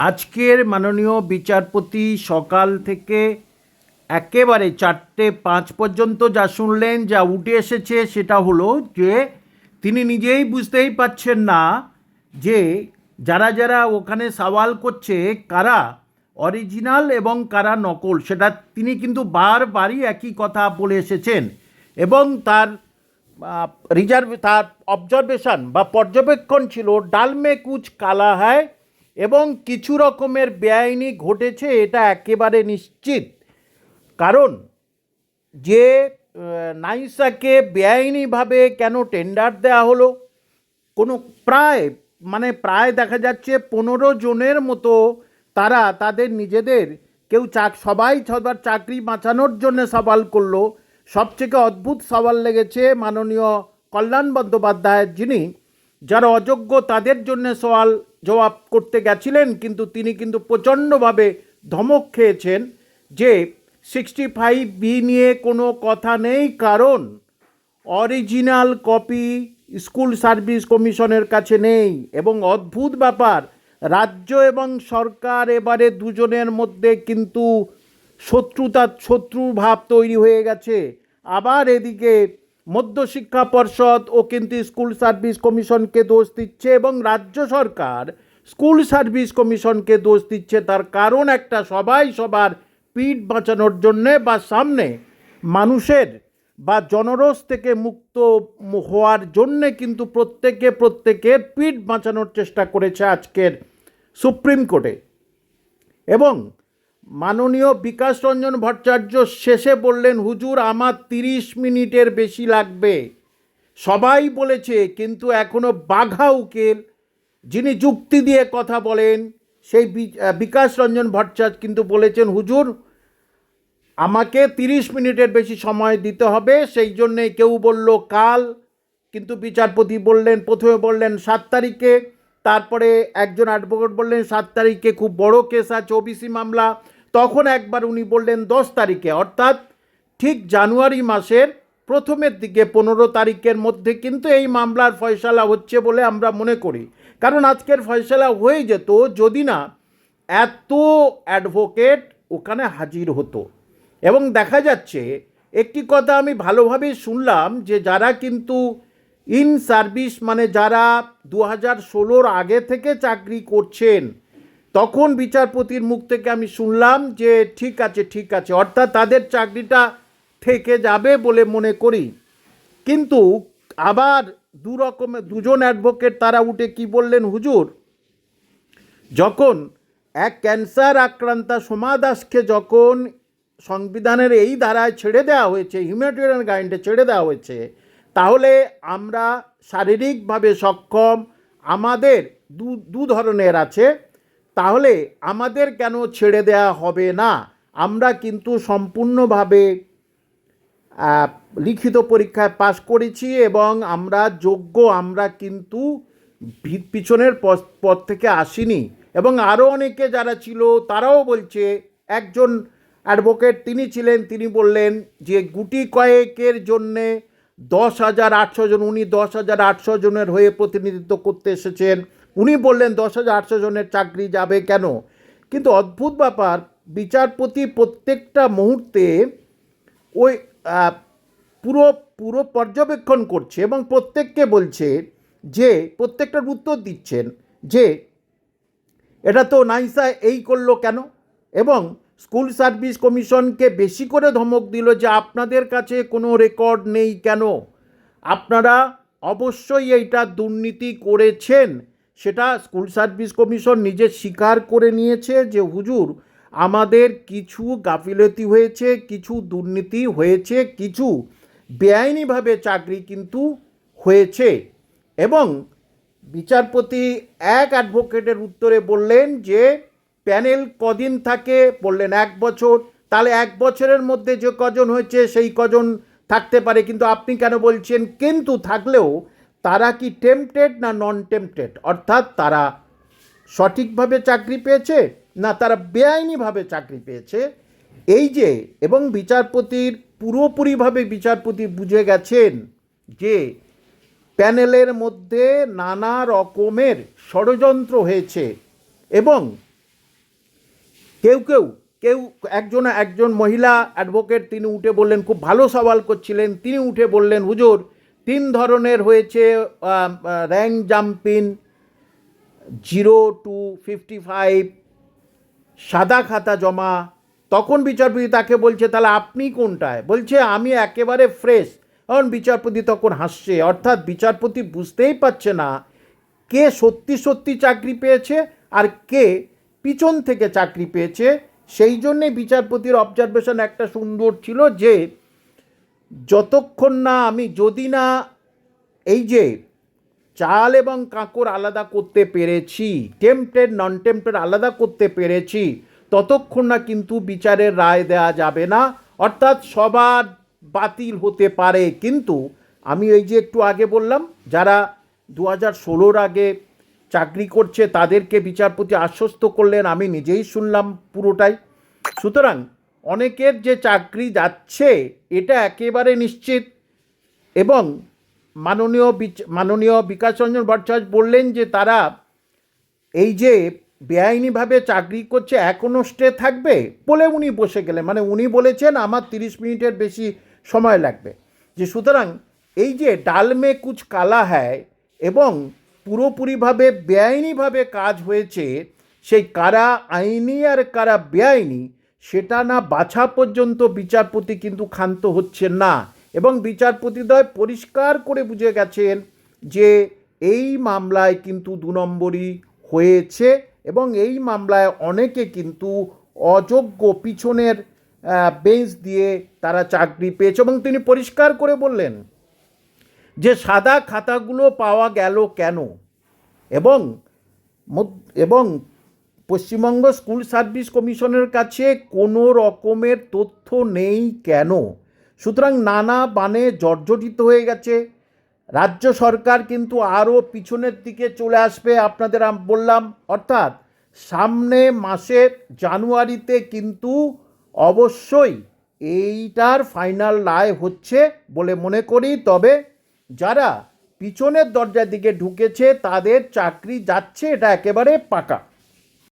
আজকের মাননীয় বিচারপতি সকাল থেকে একেবারে চারটে পাঁচ পর্যন্ত যা শুনলেন, যা উঠে এসেছে সেটা হলো যে তিনি নিজেই বুঝতেই পারছেন না যে যারা যারা ওখানে সওয়াল করছে, কারা অরিজিনাল এবং কারা নকল, সেটা তিনি কিন্তু বারবারই একই কথা বলে এসেছেন এবং তার রিজার্ভ তার অবজারভেশন বা পর্যবেক্ষণ ছিল, ডালমে কুচ কালা হয় এবং কিছু রকমের বেআইনি ঘটেছে, এটা একেবারে নিশ্চিত। কারণ যে নাইসাকে বেআইনিভাবে কেন টেন্ডার দেওয়া হলো, কোনো প্রায় মানে প্রায় দেখা যাচ্ছে পনেরো জনের মতো তারা তাদের নিজেদের, কেউ চাক, সবাই সবার চাকরি বাঁচানোর জন্য সওয়াল করল। সবথেকে অদ্ভুত সওয়াল লেগেছে মাননীয় কল্যাণ বন্দ্যোপাধ্যায়ের যিনি যারা অযোগ্য তাদের জন্য সওয়াল জবাব করতে গেছিলেন, কিন্তু তিনি কিন্তু প্রচণ্ডভাবে ধমক খেয়েছেন যে সিক্সটি ফাইভ বি নিয়ে কোনো কথা নেই, কারণ অরিজিনাল কপি স্কুল সার্ভিস কমিশনের কাছে নেই। এবং অদ্ভুত ব্যাপার, রাজ্য এবং সরকার এবারে দুজনের মধ্যে কিন্তু শত্রুতা শত্রু ভাব তৈরি হয়ে গেছে। আবার এদিকে মধ্যশিক্ষা পর্ষদ ও কিন্তু স্কুল সার্ভিস কমিশনকে দোষ দিচ্ছে এবং রাজ্য সরকার স্কুল সার্ভিস কমিশনকে দোষ দিচ্ছে। তার কারণ একটা, সবাই সবার পিঠ বাঁচানোর জন্যে বা সামনে মানুষের বা জনরস থেকে মুক্ত হওয়ার জন্যে কিন্তু প্রত্যেকে প্রত্যেকের পিঠ বাঁচানোর চেষ্টা করেছে আজকের সুপ্রিম কোর্টে। এবং মাননীয় বিকাশ রঞ্জন ভট্টাচার্য শেষে বললেন, হুজুর, আমার তিরিশ মিনিটের বেশি লাগবে। সবাই বলেছে, কিন্তু এখনও বাঘা উকেল, যিনি যুক্তি দিয়ে কথা বলেন, সেই বিকাশ রঞ্জন ভট্টাচার্য কিন্তু বলেছেন, হুজুর, আমাকে তিরিশ মিনিটের বেশি সময় দিতে হবে। সেই জন্যে কেউ বলল, কাল। কিন্তু বিচারপতি বললেন, প্রথমে বললেন, সাত তারিখে। তারপরে একজন অ্যাডভোকেট বললেন, সাত তারিখে খুব বড় কেস আছে ওবিসি মামলা। তখন একবার উনি বললেন দশ তারিখে, অর্থাৎ ঠিক জানুয়ারি মাসের প্রথমের দিকে পনেরো তারিখের মধ্যে কিন্তু এই মামলার ফয়সালা হচ্ছে বলে আমরা মনে করি। কারণ আজকের ফয়সালা হয়ে যেত যদি না এত অ্যাডভোকেট ওখানে হাজির হতো। এবং দেখা যাচ্ছে, একটি কথা আমি ভালোভাবেই শুনলাম যে যারা কিন্তু ইন সার্ভিস মানে যারা দু হাজার ষোলোর আগে থেকে চাকরি করছেন তখন বিচারপতির মুখ থেকে আমি শুনলাম যে ঠিক আছে ঠিক আছে, অর্থাৎ তাদের চাকরিটা থেকে যাবে বলে মনে করি। কিন্তু আবার দু রকমের দুজন অ্যাডভোকেট তারা উঠে কি বললেন, হুজুর, যখন এক ক্যান্সার আক্রান্তা সোমা দাসকে যখন সংবিধানের এই ধারায় ছেড়ে দেওয়া হয়েছে হিউম্যানিটেরিয়ান গাইডে ছেড়ে দেওয়া হয়েছে, তাহলে আমরা শারীরিকভাবে সক্ষম, আমাদের দু দু ধরনের আছে। তাহলে আমাদের কেন ছেড়ে দেওয়া হবে না? আমরা কিন্তু সম্পূর্ণভাবে লিখিত পরীক্ষায় পাশ করেছি এবং আমরা যোগ্য, আমরা কিন্তু পিছনের পথ থেকে আসিনি। এবং আরও অনেকে যারা ছিল, তারাও বলছে, একজন অ্যাডভোকেট তিনি ছিলেন, তিনি বললেন যে গুটি কয়েকের জন্যে দশ হাজার আটশো জন, উনি দশ হাজার আটশো জনের হয়ে প্রতিনিধিত্ব করতে এসেছেন। উনি বললেন দশ হাজার আটশো জনের চাকরি যাবে কেন? কিন্তু অদ্ভুত ব্যাপার, বিচারপতি প্রত্যেকটা মুহূর্তে ওই পুরো পুরো পর্যবেক্ষণ করছে এবং প্রত্যেককে বলছে যে, প্রত্যেকটার উত্তর দিচ্ছেন যে, এটা তো নাইসা এই করল কেন? এবং স্কুল সার্ভিস কমিশনকে বেশি করে ধমক দিল যে, আপনাদের কাছে কোনো রেকর্ড নেই কেন? আপনারা অবশ্যই এইটা দুর্নীতি করেছেন। সেটা স্কুল সার্ভিস কমিশন নিজে স্বীকার করে নিয়েছে যে, হুজুর, আমাদের কিছু গাফিলতি হয়েছে, কিছু দুর্নীতি হয়েছে, কিছু বেআইনিভাবে চাকরি কিন্তু হয়েছে। এবং বিচারপতি এক অ্যাডভোকেটের উত্তরে বললেন যে, প্যানেল কদিন থাকে? বললেন, এক বছর। তাহলে এক বছরের মধ্যে যে কজন হয়েছে, সেই কজন থাকতে পারে। কিন্তু আপনি কেন বলছেন, কিন্তু থাকলেও তারা কি টেম্পটেড না নন টেম্পটেড অর্থাৎ তারা সঠিকভাবে চাকরি পেয়েছে না তারা বেআইনিভাবে চাকরি পেয়েছে? এই যে, এবং বিচারপতির পুরোপুরিভাবে বিচারপতি বুঝে গেছেন যে প্যানেলের মধ্যে নানা রকমের ষড়যন্ত্র হয়েছে এবং কেউ কেউ কেউ একজন একজন মহিলা অ্যাডভোকেট তিনি উঠে বললেন, খুব ভালো সওয়াল করছিলেন। তিনি উঠে বললেন, হুজুর তিন ধরনের হয়েছে rank jumping zero to fifty five সাদা খাতা জমা। তখন বিচারপতি তাকে বলছে, তাহলে আপনি কোনটায়? বলছে, আমি একেবারে ফ্রেশ কারণ বিচারপতি তখন হাসছে। অর্থাৎ বিচারপতি বুঝতেই পারছে না কে সত্যি সত্যি চাকরি পেয়েছে আর কে পিছন থেকে চাকরি পেয়েছে। সেই জন্যে বিচারপতির অবজারভেশন একটা সুন্দর ছিল যে যতক্ষণ না আমি যদি না এই যে চাল এবং কাঁকর আলাদা করতে পেরেছি টেম্পটেড নন টেম্পটেড আলাদা করতে পেরেছি, ততক্ষণ না কিন্তু বিচারের রায় দেওয়া যাবে না। অর্থাৎ সবার বাতিল হতে পারে। কিন্তু আমি এই যে একটু আগে বললাম, যারা দু হাজার ষোলোর আগে চাকরি করছে, তাদেরকে বিচারপতি আশ্বস্ত করলেন, আমি নিজেই শুনলাম পুরোটাই। সুতরাং অনেকের যে চাকরি যাচ্ছে, এটা একেবারে নিশ্চিত। এবং মাননীয় মাননীয় বিকাশ রঞ্জন ভট্টাচার্য বললেন যে তারা এই যে বেআইনিভাবে চাকরি করছে এখনও স্টে থাকবে বলে উনি বসে গেলেন। মানে উনি বলেছেন, আমার তিরিশ মিনিটের বেশি সময় লাগবে। যে সুতরাং এই যে ডালমে কুচ কালা হ্যায় এবং পুরোপুরিভাবে বেআইনিভাবে কাজ হয়েছে, সেই কারা আইনি আর কারা বেআইনি সেটা না বাছা পর্যন্ত বিচারপতি কিন্তু ক্ষান্ত হচ্ছেন না। এবং বিচারপতিদ্বয় পরিষ্কার করে বুঝে গেছেন যে এই মামলায় কিন্তু দু নম্বরই হয়েছে এবং এই মামলায় অনেকে কিন্তু অযোগ্য পিছনের বেঞ্চ দিয়ে তারা চাকরি পেয়েছে এবং তিনি পরিষ্কার করে বললেন যে সাদা খাতাগুলো পাওয়া গেল কেন? এবং এবং পশ্চিমবঙ্গ স্কুল সার্ভিস কমিশনের কাছে কোনো রকমের তথ্য নেই কেন? সুতরাং নানা বানে জর্জরিত হয়ে গেছে। রাজ্য সরকার কিন্তু আরও পিছনের দিকে চলে আসবে আপনাদের বললাম। অর্থাৎ সামনে মাসের জানুয়ারিতে কিন্তু অবশ্যই এইটার ফাইনাল রায় হচ্ছে বলে মনে করি। তবে যারা পিছনের দরজার দিকে ঢুকেছে তাদের চাকরি যাচ্ছে, এটা একেবারে পাকা।